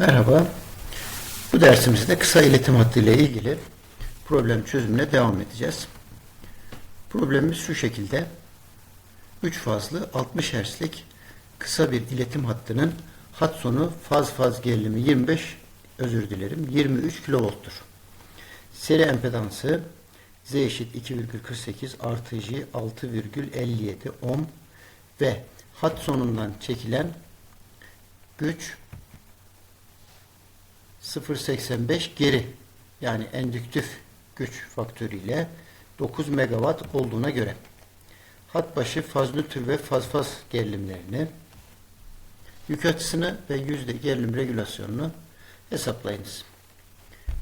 Merhaba. Bu dersimizde kısa iletim hattı ile ilgili problem çözümüne devam edeceğiz. Problemimiz şu şekilde. 3 fazlı 60 Hz'lik kısa bir iletim hattının hat sonu faz faz gerilimi 25 özür dilerim 23 kilovolttur. Seri empedansı Z eşit 2,48 artı J 6,57 ohm ve hat sonundan çekilen güç 0.85 geri yani endüktif güç faktörüyle 9 megawatt olduğuna göre hat başı faz nötr ve faz faz gerilimlerini yük açısını ve yüzde gerilim regülasyonunu hesaplayınız.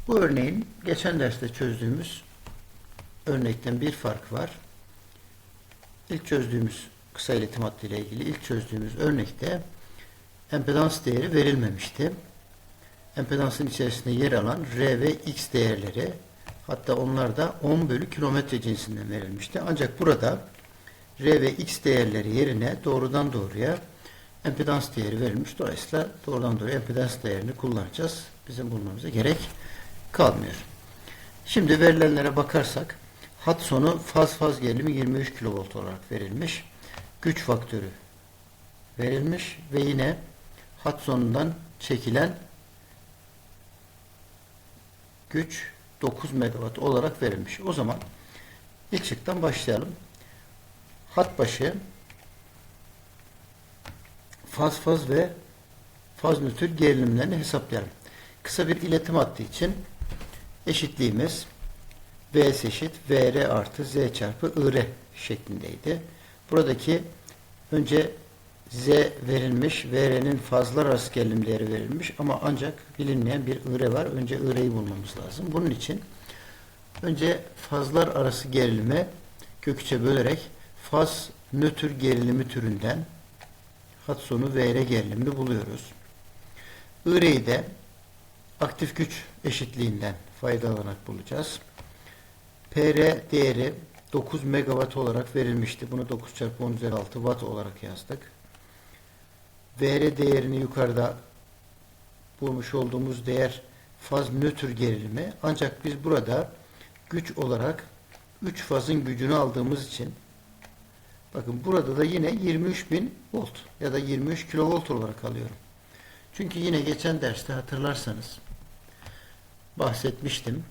Bu örneğin geçen derste çözdüğümüz örnekten bir fark var. İlk çözdüğümüz kısa iletim hattı ile ilgili ilk çözdüğümüz örnekte empedans değeri verilmemişti empedansın içerisinde yer alan R ve X değerleri hatta onlar da 10 bölü kilometre cinsinden verilmişti. Ancak burada R ve X değerleri yerine doğrudan doğruya empedans değeri verilmiş. Dolayısıyla doğrudan doğruya empedans değerini kullanacağız. Bizim bulmamıza gerek kalmıyor. Şimdi verilenlere bakarsak hat sonu faz faz gerilimi 23 kV olarak verilmiş. Güç faktörü verilmiş ve yine hat sonundan çekilen güç 9 megawatt olarak verilmiş. O zaman ilk şıktan başlayalım. Hat başı faz faz ve faz nötr gerilimlerini hesaplayalım. Kısa bir iletim hattı için eşitliğimiz Vs eşit Vr artı Z çarpı Ir şeklindeydi. Buradaki önce Z verilmiş, arası gerilim değeri verilmiş ama ancak bilinmeyen bir IR var. Önce IR'yi bulmamız lazım. Bunun için önce fazlar arası gerilimi kökçe bölerek faz nötr gerilimi türünden hat sonu VR gerilimini buluyoruz. IR'yi de aktif güç eşitliğinden faydalanarak bulacağız. PR değeri 9 megawatt olarak verilmişti. Bunu 9 çarpı 10 üzeri 6 watt olarak yazdık. VR değerini yukarıda bulmuş olduğumuz değer faz nötr gerilimi. Ancak biz burada güç olarak 3 fazın gücünü aldığımız için bakın burada da yine 23.000 volt ya da 23 kilovolt olarak alıyorum. Çünkü yine geçen derste hatırlarsanız bahsetmiştim.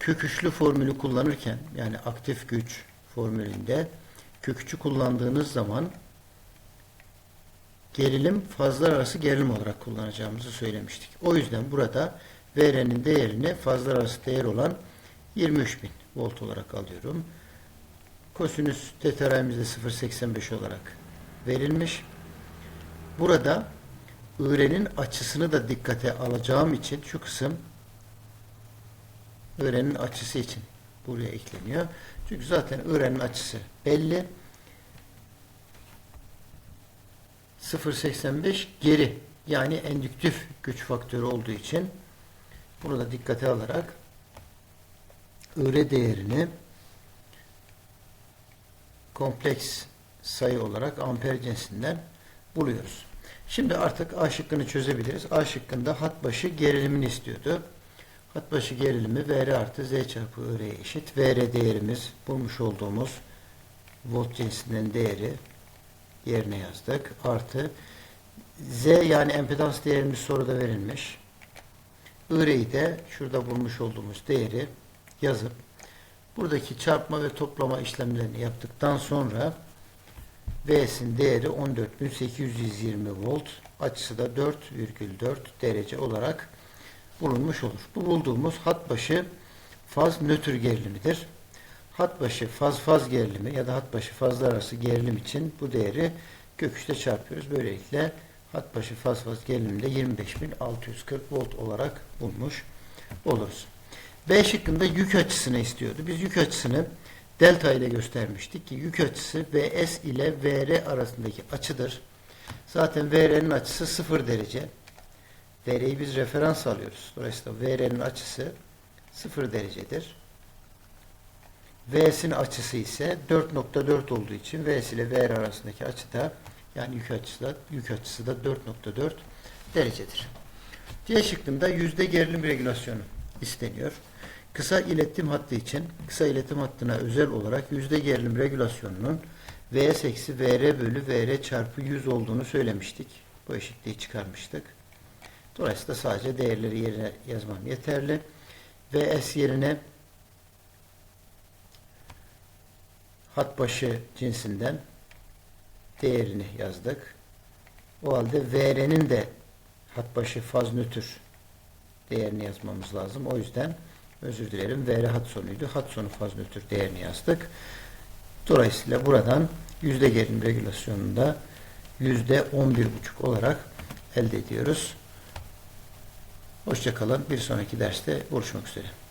Köküçlü formülü kullanırken yani aktif güç formülünde köküçü kullandığınız zaman gerilim fazlar arası gerilim olarak kullanacağımızı söylemiştik. O yüzden burada VR'nin değerini fazlar arası değer olan 23.000 volt olarak alıyorum. Kosinüs tetarayimiz de 0.85 olarak verilmiş. Burada IR'nin açısını da dikkate alacağım için şu kısım IR'nin açısı için buraya ekleniyor. Çünkü zaten IR'nin açısı belli. 0.85 geri yani endüktif güç faktörü olduğu için bunu da dikkate alarak IR değerini kompleks sayı olarak amper cinsinden buluyoruz. Şimdi artık A şıkkını çözebiliriz. A şıkkında hat başı gerilimini istiyordu. Hat başı gerilimi VR artı Z çarpı IR'ye eşit. VR değerimiz bulmuş olduğumuz volt cinsinden değeri yerine yazdık. Artı Z yani empedans değerimiz soruda verilmiş. IR'yi de şurada bulmuş olduğumuz değeri yazıp buradaki çarpma ve toplama işlemlerini yaptıktan sonra V'sin değeri 14.820 volt açısı da 4,4 derece olarak bulunmuş olur. Bu bulduğumuz hat başı faz nötr gerilimidir hat başı faz faz gerilimi ya da hat başı fazlar arası gerilim için bu değeri kök çarpıyoruz. Böylelikle hat başı faz faz gerilimde 25.640 volt olarak bulmuş oluruz. B şıkkında yük açısını istiyordu. Biz yük açısını delta ile göstermiştik ki yük açısı VS ile VR arasındaki açıdır. Zaten VR'nin açısı 0 derece. VR'yi biz referans alıyoruz. Dolayısıyla VR'nin açısı 0 derecedir. V'sin açısı ise 4.4 olduğu için V's ile VR arasındaki açı da yani yük açısı da, yük açısı da 4.4 derecedir. C şıkkında yüzde gerilim regülasyonu isteniyor. Kısa iletim hattı için kısa iletim hattına özel olarak yüzde gerilim regülasyonunun Vs eksi Vr bölü Vr çarpı 100 olduğunu söylemiştik. Bu eşitliği çıkarmıştık. Dolayısıyla sadece değerleri yerine yazmam yeterli. Vs yerine hat başı cinsinden değerini yazdık. O halde Vr'nin de hat başı faz nötr değerini yazmamız lazım. O yüzden özür dilerim. Vr hat sonuydu. Hat sonu faz nötr değerini yazdık. Dolayısıyla buradan yüzde gerilim regülasyonunda yüzde on bir buçuk olarak elde ediyoruz. Hoşçakalın. Bir sonraki derste buluşmak üzere.